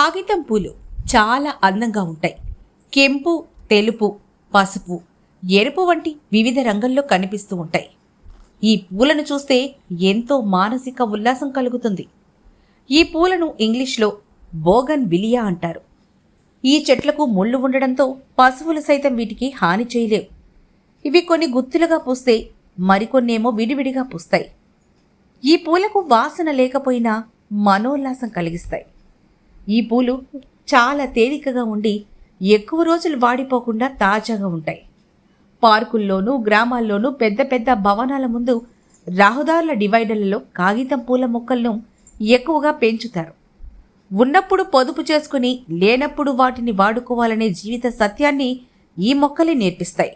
కాగితం పూలు చాలా అందంగా ఉంటాయి. కెంపు తెలుపు పసుపు ఎరుపు వంటి వివిధ రంగుల్లో కనిపిస్తూ ఉంటాయి. ఈ పూలను చూస్తే ఎంతో మానసిక ఉల్లాసం కలుగుతుంది. ఈ పూలను ఇంగ్లీష్లో బోగన్ విలియా అంటారు. ఈ చెట్లకు ముళ్ళు ఉండడంతో పశువులు సైతం వీటికి హాని చేయలేవు. ఇవి కొన్ని గుత్తులుగా పూస్తే మరికొన్నేమో విడివిడిగా పూస్తాయి. ఈ పూలకు వాసన లేకపోయినా మనోల్లాసం కలిగిస్తాయి. ఈ పూలు చాలా తేలికగా ఉండి ఎక్కువ రోజులు వాడిపోకుండా తాజాగా ఉంటాయి. పార్కుల్లోనూ గ్రామాల్లోనూ పెద్ద పెద్ద భవనాల ముందు రహదారుల డివైడర్లలో కాగితం పూల మొక్కలను ఎక్కువగా పెంచుతారు. ఉన్నప్పుడు పొదుపు చేసుకుని లేనప్పుడు వాటిని వాడుకోవాలనే జీవిత సత్యాన్ని ఈ మొక్కలే నేర్పిస్తాయి.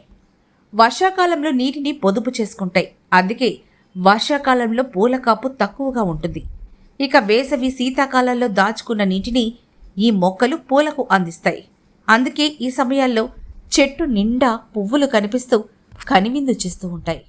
వర్షాకాలంలో నీటిని పొదుపు చేసుకుంటాయి. అందుకే వర్షాకాలంలో పూల కాపు తక్కువగా ఉంటుంది. ఇక వేసవి శీతాకాలంలో దాచుకున్న నీటిని ఈ మొక్కలు పూలకు అందిస్తాయి. అందుకే ఈ సమయాల్లో చెట్టు నిండా పువ్వులు కనిపిస్తూ కనివిందు చేస్తూ ఉంటాయి.